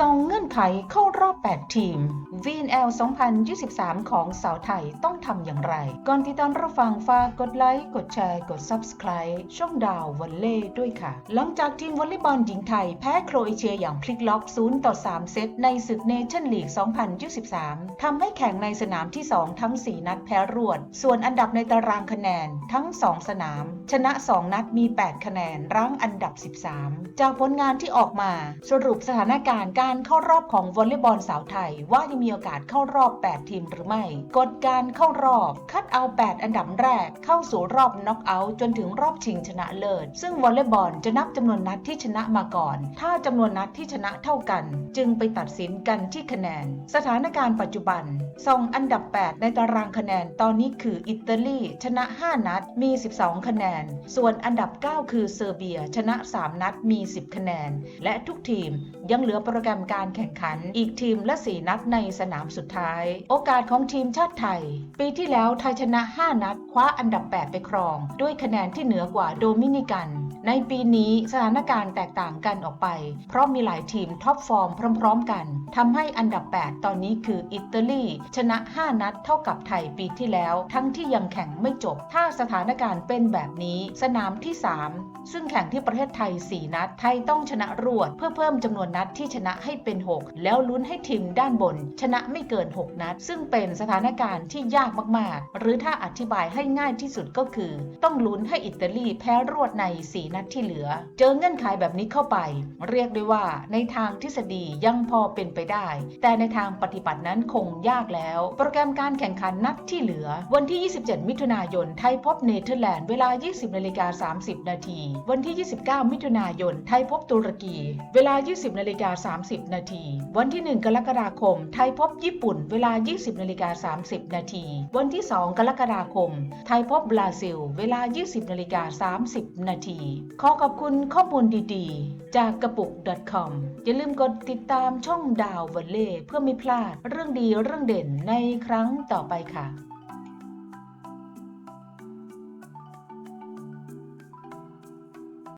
ส่งเงื่อนไขเข้ารอบ 8 ทีม VNL 2023 ของสาวไทยต้องทำอย่างไร ก่อนที่ตอนรับฟังฝากกดไลค์ กดแชร์ กด Subscribe ช่องดาววอลเล่ด้วยค่ะ หลังจากทีมวอลเลย์บอลหญิงไทย แพ้โครเอเชียอย่างพลิกล็อก 0 ต่อ 3 เซตในศึกเนชั่นลีก 2023 ทำให้แข่งในสนามที่ 2 ทั้ง 4 นัดแพ้รวด ส่วนอันดับในตารางคะแนนทั้ง 2 สนาม ชนะ 2 นัดมี 8 คะแนนรั้งอันดับ 13 จากผลงานที่ออกมาสรุปสถานการณ์การเข้ารอบของวอลเลย์บอลสาวไทย ว่ายังมีโอกาสเข้ารอบ 8 ทีมหรือไม่ กฎการเข้ารอบ คัดเอา 8 อันดับแรก เข้าสู่รอบน็อกเอาท์จนถึงรอบชิงชนะเลิศ ซึ่งวอลเลย์บอลจะนับจำนวนนัดที่ชนะมาก่อน ถ้าจำนวนนัดที่ชนะเท่ากัน จึงไปตัดสินกันที่คะแนน สถานการณ์ปัจจุบันส่องอันดับ 8 ในตารางคะแนนตอนนี้คืออิตาลีชนะ 5 นัดมี 12 คะแนน ส่วนอันดับ 9 คือเซอร์เบีย ชนะ 3 นัดมี 10 คะแนน และทุกทีมยังเหลือโปรแกรมการแข่งขันอีกทีมละ4นัดในสนามสุดท้าย โอกาสของทีมชาติไทย ปีที่แล้วไทยชนะ 5 นัด คว้าอันดับ 8 ไปครอง ด้วยคะแนนที่เหนือกว่าโดมินิกัน ในปีนี้สถานการณ์แตกต่างกันออกไป เพราะมีหลายทีมท็อปฟอร์มพร้อม ๆ กันทำให้อันดับ 8 ตอนนี้คืออิตาลีชนะ 5 นัดเท่ากับไทยปีที่แล้ว ทั้งที่ยังแข่งไม่จบ ถ้าสถานการณ์เป็นแบบนี้สนามที่ 3 ซึ่งแข่งที่ประเทศไทย 4 นัด ไทยต้องชนะรวด เพื่อเพิ่มจำนวนนัดที่ชนะให้เป็น 6 แล้วลุ้นให้ทีมด้านบน ชนะไม่เกิน 6 นัด ซึ่งเป็นสถานการณ์ที่ยากมากๆ หรือถ้าอธิบายให้ง่ายที่สุดก็คือ ต้องลุ้นให้อิตาลีแพ้รวดใน 4นัดที่เหลือ เจอเงื่อนไขแบบนี้เข้าไป เรียกได้ว่าในทางทฤษฎียังพอเป็นไปได้ แต่ในทางปฏิบัตินั้นคงยากแล้ว โปรแกรมการแข่งขันนัดที่เหลือ วันที่ 27 มิถุนายนไทยพบเนเธอร์แลนด์เวลา 20นาฬิกา30 นาที วันที่ 29 มิถุนายนไทยพบตุรกี เวลา 20นาฬิกา30 นาที วันที่ 1 กรกฎาคม ไทยพบญี่ปุ่น เวลา 20นาฬิกา30 นาที วันที่ 2 กรกฎาคม ไทยพบบราซิล เวลา 20นาฬิกา30 นาทีขอขอบคุณข้อมูลดีๆ จากกระปุก .com อย่าลืมกดติดตามช่องดาววันเล่เพื่อไม่พลาดเรื่องดีเรื่องเด่นในครั้งต่อไปค่ะ